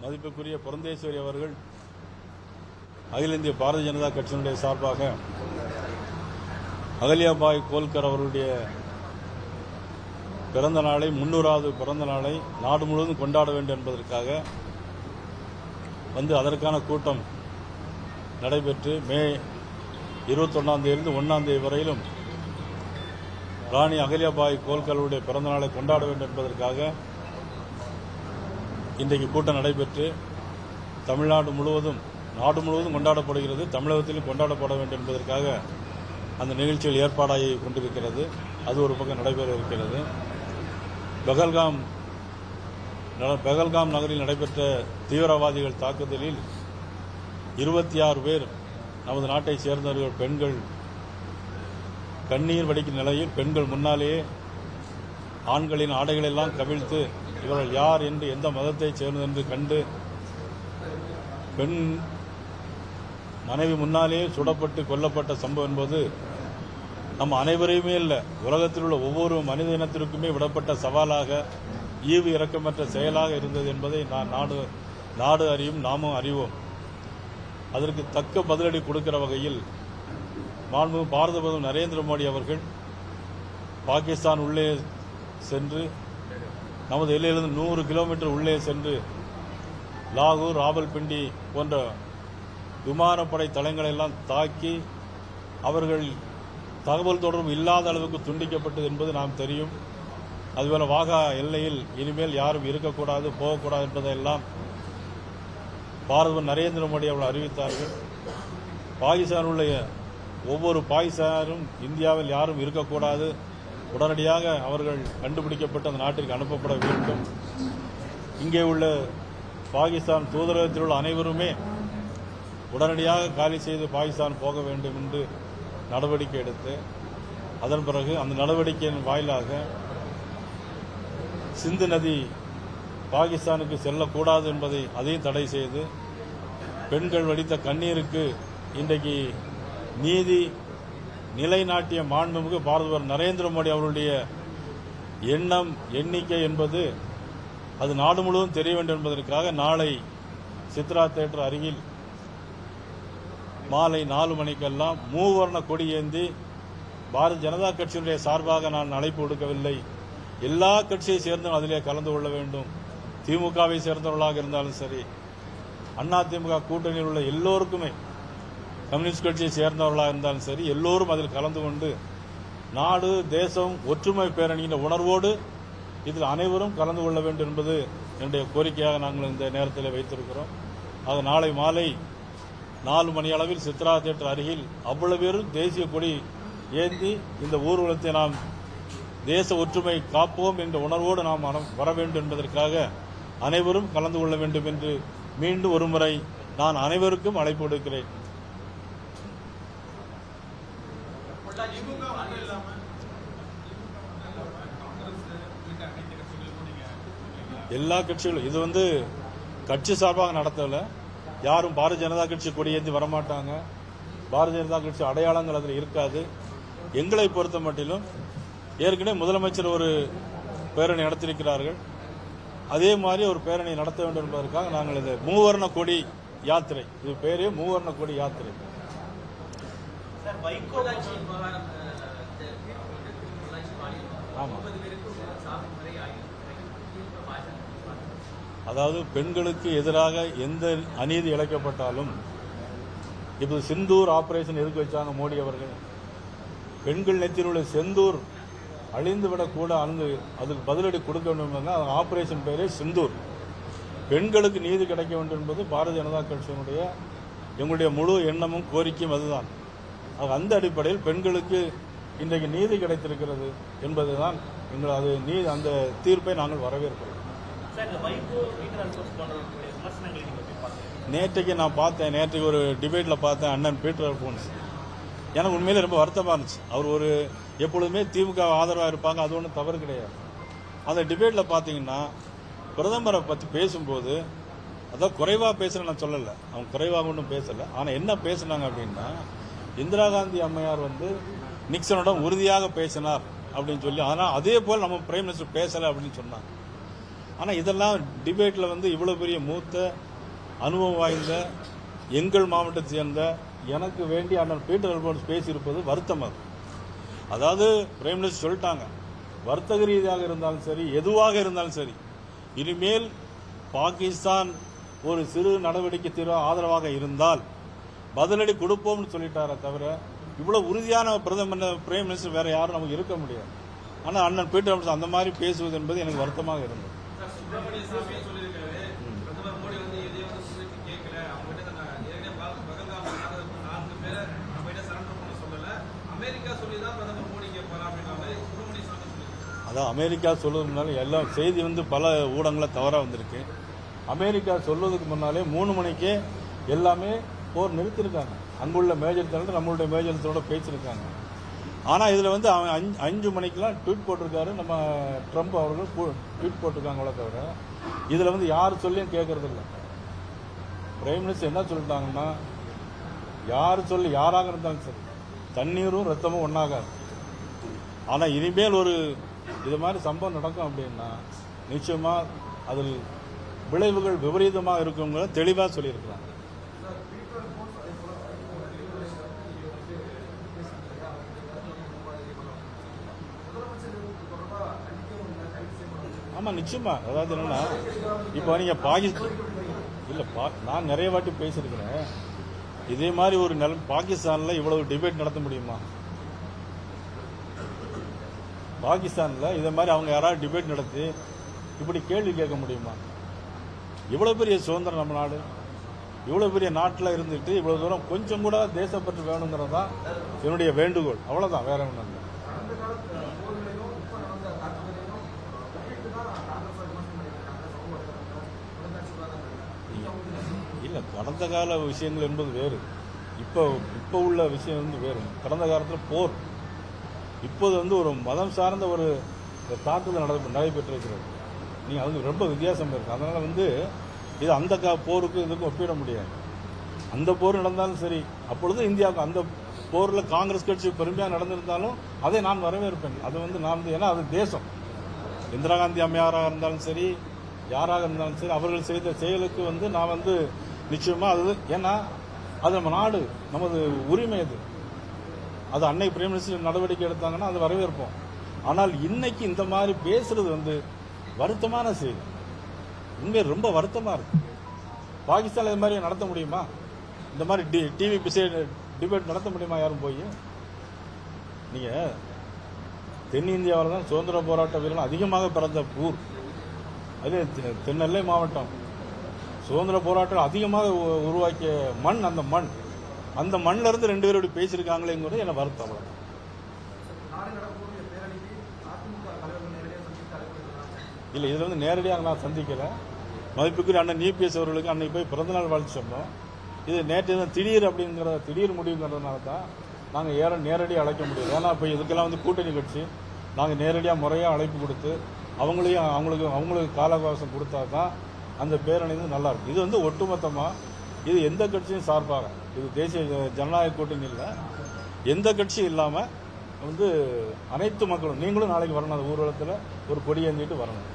மதிப்புக்குரிய புரந்தேஸ்வரி அவர்கள் அகில இந்திய பாரதிய ஜனதா கட்சியினுடைய சார்பாக அகல்யாபாய் கோல்கர் அவருடைய பிறந்த நாளை முன்னூறாவது பிறந்த நாளை நாடு முழுவதும் கொண்டாட வேண்டும் என்பதற்காக வந்து அதற்கான கூட்டம் நடைபெற்று மே இருபத்தொன்னாம் தேதியிலிருந்து தேதி வரையிலும் ராணி அகல்யாபாய் கோல்கருடைய பிறந்த நாளை கொண்டாட வேண்டும் என்பதற்காக இன்றைக்கு கூட்டம் நடைபெற்று தமிழ்நாடு முழுவதும் நாடு முழுவதும் கொண்டாடப்படுகிறது. தமிழகத்திலும் கொண்டாடப்பட வேண்டும் என்பதற்காக அந்த நிகழ்ச்சியில் ஏற்பாடாகி கொண்டிருக்கிறது. அது ஒரு பக்கம் நடைபெற இருக்கிறது. பெகல்காம் பெகல்காம் நகரில் நடைபெற்ற தீவிரவாதிகள் தாக்குதலில் இருபத்தி ஆறு பேர் நமது நாட்டை சேர்ந்தவர்கள் பெண்கள் கண்ணீர் வடிக்கும் நிலையில் பெண்கள் முன்னாலேயே ஆண்களின் ஆடைகளெல்லாம் கவிழ்த்து இவர்கள் யார் என்று எந்த மதத்தைச் சேர்ந்தது என்று கண்டு பெண் மனைவி முன்னாலேயே சுடப்பட்டு கொல்லப்பட்ட சம்பவம் என்பது நம் அனைவரையுமே இல்லை உலகத்தில் உள்ள ஒவ்வொரு மனித இனத்திற்குமே விடப்பட்ட சவாலாக ஈவு இறக்கமற்ற செயலாக இருந்தது என்பதை நான் நாடு நாடு அறியும் நாமும் அறிவோம். அதற்கு தக்க பதிலடி கொடுக்கிற வகையில் மாண்பு பாரத பிரதமர் நரேந்திர மோடி அவர்கள் பாகிஸ்தான் உள்ளே சென்று நமது எல்லையிலிருந்து நூறு கிலோமீட்டர் உள்ளே சென்று லாகூர் ராவல்பிண்டி போன்ற விமானப்படை தளங்களை எல்லாம் தாக்கி அவர்கள் தகவல் தொடர்பு இல்லாத அளவுக்கு துண்டிக்கப்பட்டது என்பது நாம் தெரியும். அதுபோல வாகா எல்லையில் இனிமேல் யாரும் இருக்கக்கூடாது போகக்கூடாது என்பதையெல்லாம் பாரதமர் நரேந்திர மோடி அவர்கள் அறிவித்தார்கள். பாகிஸ்தானுடைய ஒவ்வொரு பாகிஸ்தானும் இந்தியாவில் யாரும் இருக்கக்கூடாது. உடனடியாக அவர்கள் கண்டுபிடிக்கப்பட்டு அந்த நாட்டிற்கு அனுப்பப்பட வேண்டும். இங்கே உள்ள பாகிஸ்தான் தூதரகத்தில் உள்ள அனைவருமே உடனடியாக காலி செய்து பாகிஸ்தான் போக வேண்டும் என்று நடவடிக்கை எடுத்து அதன் பிறகு அந்த நடவடிக்கையின் வாயிலாக சிந்து நதி பாகிஸ்தானுக்கு செல்லக்கூடாது என்பதை அதையும் தடை செய்து பெண்கள் வடித்த கண்ணீருக்கு இன்றைக்கு நீதி நிலைநாட்டிய மாண்புமிகு பாரதவர் நரேந்திர மோடி அவருடைய எண்ணம் எண்ணிக்கை என்பது அது நாடு முழுவதும் தெரிய வேண்டும் என்பதற்காக நாளை சித்ரா தேட்டர் அருகில் மாலை நாலு மணிக்கெல்லாம் மூவர்ண கொடி ஏந்தி பாரதிய ஜனதா கட்சியினுடைய சார்பாக நான் அழைப்பு விடுக்கவில்லை. எல்லா கட்சியை சேர்ந்தும் அதிலே கலந்து கொள்ள வேண்டும். திமுகவை சேர்ந்தவர்களாக இருந்தாலும் சரி அண்ணா திமுக கூட்டணியில் உள்ள எல்லோருக்குமே கம்யூனிஸ்ட் கட்சியை சேர்ந்தவர்களாக இருந்தாலும் சரி எல்லோரும் அதில் கலந்து கொண்டு நாடு தேசம் ஒற்றுமை பேரணியின் உணர்வோடு இதில் அனைவரும் கலந்து கொள்ள வேண்டும் என்பது என்னுடைய கோரிக்கையாக நாங்கள் இந்த நேரத்தில் வைத்திருக்கிறோம். ஆக நாளை மாலை நாலு மணி அளவில் சித்ரா தேட்டர் அருகில் அவ்வளவு பேரும் தேசிய கொடி ஏந்தி இந்த ஊர்வலத்தை நாம் தேச ஒற்றுமை காப்போம் என்ற உணர்வோடு நாம் வர வேண்டும் என்பதற்காக அனைவரும் கலந்து கொள்ள வேண்டும் என்று மீண்டும் ஒருமுறை நான் அனைவருக்கும் அழைப்பு விடுக்கிறேன். எல்லா கட்சிகளும். இது வந்து கட்சி சார்பாக நடத்தல. யாரும் பாரதிய ஜனதா கட்சி கொடியேந்தி வரமாட்டாங்க. பாரதிய ஜனதா கட்சி அடையாளங்கள் அதில் இருக்காது. எங்களை பொறுத்த மட்டிலும் ஏற்கனவே முதலமைச்சர் ஒரு பேரணி நடத்தியிருக்கிறார்கள். அதே மாதிரி ஒரு பேரணி நடத்த வேண்டும் என்பதற்காக நாங்கள் இது மூவர்ண கொடி யாத்திரை. இது பேரே மூவர்ண கொடி யாத்திரை. சார் அதாவது பெண்களுக்கு எதிராக எந்த அநீதி இழைக்கப்பட்டாலும் இப்போது சிந்தூர் ஆபரேஷன் எதுக்கு வச்சாங்க மோடி அவர்கள்? பெண்கள் நெத்தியில் உள்ள செந்தூர் அழிந்து விடக்கூட அழிந்து அதுக்கு பதிலடி கொடுக்க வேண்டும் என்ற அந்த ஆபரேஷன் பெயரே சிந்தூர். பெண்களுக்கு நீதி கிடைக்க வேண்டும் என்பது பாரதிய ஜனதா கட்சியினுடைய எங்களுடைய முழு எண்ணமும் கோரிக்கையும் அதுதான். அது அந்த அடிப்படையில் பெண்களுக்கு இன்றைக்கு நீதி கிடைத்திருக்கிறது என்பதுதான் எங்கள் அது நீ அந்த தீர்ப்பை நாங்கள் வரவேற்கிறோம். நேற்றைக்கு நான் பார்த்தேன் நேற்றைக்கு ஒரு டிபேட்ல பார்த்தேன் அண்ணன் பீட்டர் அல்போன்ஸ் எனக்கு உண்மையிலே ரொம்ப வருத்தமாக இருந்துச்சு. அவர் ஒரு எப்பொழுதுமே திமுக ஆதரவாக இருப்பாங்க அது ஒன்றும் தவறு கிடையாது. அந்த டிபேட்டில் பார்த்தீங்கன்னா பிரதமரை பற்றி பேசும்போது அதான் குறைவாக பேசுகிறேன் நான் சொல்லலை. அவங்க குறைவாக ஒன்றும் பேசலை. ஆனால் என்ன பேசுனாங்க அப்படின்னா இந்திரா காந்தி அம்மையார் வந்து நிக்சனிடம் உறுதியாக பேசினார் அப்படின்னு சொல்லி ஆனால் அதே போல் நம்ம பிரைம் மினிஸ்டர் பேசலை அப்படின்னு சொன்னாங்க. ஆனால் இதெல்லாம் டிபேட்டில் வந்து இவ்வளோ பெரிய மூத்த அனுபவம் வாய்ந்த எங்கள் மாவட்டத்தை சேர்ந்த எனக்கு வேண்டி அண்ணன் பீட்டர் அல்போன்ஸ் பேசியிருப்பது வருத்தம் அது. அதாவது பிரைம் மினிஸ்டர் சொல்லிட்டாங்க வர்த்தக ரீதியாக இருந்தாலும் சரி எதுவாக இருந்தாலும் சரி இனிமேல் பாகிஸ்தான் ஒரு சிறு நடவடிக்கை தீர ஆதரவாக இருந்தால் பதிலடி கொடுப்போம்னு சொல்லிட்டாரே தவிர இவ்வளோ உறுதியான பிரதமர் பிரைம் மினிஸ்டர் வேறு யாரும் நமக்கு இருக்க முடியாது. ஆனால் அண்ணன் பீட்டர் அல்போன்ஸ் அந்த மாதிரி பேசுவது என்பது எனக்கு வருத்தமாக இருந்தது. சுப்பிரமணிய சாமி சொல்லியிருக்காரு. பிரதமர் மோடி வந்து எதையும் வந்து சொல்லிட்டு கேட்கல. அவங்ககிட்ட கிட்ட ஏற்கனவே பகல் பகல்காம் நான்கு பேரை நம்மகிட்ட சரண்டர் பண்ண சொல்லல. அமெரிக்கா சொல்லி தான் பிரதமர் மோடி கேட்பாரா அப்படின்ற சுப்பிரமணிய சாமி அதான் அமெரிக்கா சொல்லுறதுனால முன்னாலே எல்லாம் செய்தி வந்து பல ஊடகங்களில் தவறாக வந்திருக்கு. அமெரிக்கா சொல்வதுக்கு முன்னாலே மூணு மணிக்கே எல்லாமே போர் நிறுத்திருக்காங்க அங்குள்ள மேஜர் தலைவர் நம்மளுடைய மேஜர் தலைவரோட பேசியிருக்காங்க. ஆனால் இதில் வந்து அவன் அஞ்சு அஞ்சு மணிக்கெலாம் ட்வீட் போட்டிருக்காரு. நம்ம ட்ரம்ப் அவர்கள் போ- ட்வீட் போட்டிருக்காங்களே தவிர இதில் வந்து யார் சொல்லியும் கேட்கறது இல்லை பிரைம் மினிஸ்டர் என்ன சொல்லிட்டாங்கன்னா யார் சொல்லி யாராக இருந்தாலும் சரி தண்ணீரும் ரத்தமும் ஒன்றாகாது ஆனால் இனிமேல் ஒரு இது மாதிரி சம்பவம் நடக்கும் அப்படின்னா நிச்சயமாக அதில் விளைவுகள் விபரீதமாக இருக்குங்கிறத தெளிவாக சொல்லியிருக்கிறாங்க. ஆமாம் நிச்சயமா. அதாவது என்னென்னா இப்போ நீங்கள் பாகிஸ்தான் இல்லை பா- நான் நிறைய வாட்டி பேசியிருக்கிறேன். இதே மாதிரி ஒரு நிலம் பாகிஸ்தானில் இவ்வளவு டிபேட் நடத்த முடியுமா? பாகிஸ்தானில் இதே மாதிரி அவங்க யாராவது டிபேட் நடத்தி இப்படி கேள்வி கேட்க முடியுமா? இவ்வளோ பெரிய சுதந்திரம் நம்ம நாடு. இவ்வளோ பெரிய நாட்டில் இருந்துட்டு இவ்வளோ தூரம் கொஞ்சம் கூட தேசப்பற்று வேணுங்கிறது தான் என்னுடைய வேண்டுகோள். அவ்வளோதான் வேற ஒன்றும் இல்லை. இல்லை கடந்த கால விஷயங்கள் என்பது வேறு. இப்போ இப்போ உள்ள விஷயம் வந்து வேறு. கடந்த காலத்தில் போர். இப்போது வந்து ஒரு மதம் சார்ந்த ஒரு தாக்குதல் நட நடைபெற்றிருக்கிறது. நீங்கள் அது ரொம்ப வித்தியாசம் இருக்குது அதனால் வந்து இது அந்த கா போருக்கும் இதுக்கும் ஒப்பிட முடியாது. அந்த போர் நடந்தாலும் சரி அப்பொழுது இந்தியாவுக்கு அந்த போரில் காங்கிரஸ் கட்சி பெருமையாக நடந்திருந்தாலும் அதை நான் வரவேற்பேன். அது வந்து நான் வந்து ஏன்னா அது தேசம். இந்திரா காந்தி அம்மையாராக இருந்தாலும் சரி யாராக இருந்தாலும் சரி அவர்கள் செய்த செயலுக்கு வந்து நான் வந்து நிச்சயமா அது ஏன்னா அது நம்ம நாடு நமது உரிமை அது. அது அன்னை பிரைம் மினிஸ்டர் நடவடிக்கை எடுத்தாங்கன்னா அது வரவேற்போம். ஆனால் இன்னைக்கு இந்த மாதிரி பேசுறது வந்து வருத்தமான செய்தி. உண்மை ரொம்ப வருத்தமா இருக்கு. பாகிஸ்தான் இது மாதிரி நடத்த முடியுமா? இந்த மாதிரி டி- டிவி டிபேட் நடத்த முடியுமா யாரும் போய்? நீங்க தென்னிந்தியாவில் தான் சுதந்திர போராட்ட வீரர்கள் அதிகமாக பிறந்த ஊர். அது தெ- தென்னெல்லை மாவட்டம். சுதந்திர போராட்டம் அதிகமாக உ- உருவாக்கிய மண் அந்த மண். அந்த மண்ணில இருந்து ரெண்டு பேரும் பேசியிருக்காங்களேங்கிறது என்ன வருத்தம் அவ்வளவுதான். இல்ல இதுல வந்து நேரடியாக நான் சந்திக்கிறேன் மதிப்புக்குரிய அண்ணன் இபிஎஸ் அவர்களுக்கு அன்னைக்கு போய் பிறந்தநாள் வாழ்த்து சொன்னோம். இது நேற்று திடீர் அப்படிங்கிற திடீர் முடிவுங்கிறதுனால தான் நாங்கள் ஏற நேரடியாக அழைக்க முடியும் ஏன்னா இப்போ இதுக்கெல்லாம் வந்து கூட்டணி கட்சி. நாங்கள் நேரடியாக முறையாக அழைப்பு கொடுத்து அவங்களையும் அவங்களுக்கு அவங்களுக்கு கால அவகாசம் கொடுத்தா தான் அந்த பேரணி வந்து நல்லா இருக்கும். இது வந்து ஒட்டுமொத்தமாக இது எந்த கட்சியும் சார்பாக இது தேசிய ஜனநாயக கூட்டணி இல்லை. எந்த கட்சியும் இல்லாமல் வந்து அனைத்து மக்களும் நீங்களும் நாளைக்கு வரணும் அந்த ஊர்வலத்தில் ஒரு கொடி ஏந்திட்டு வரணும்.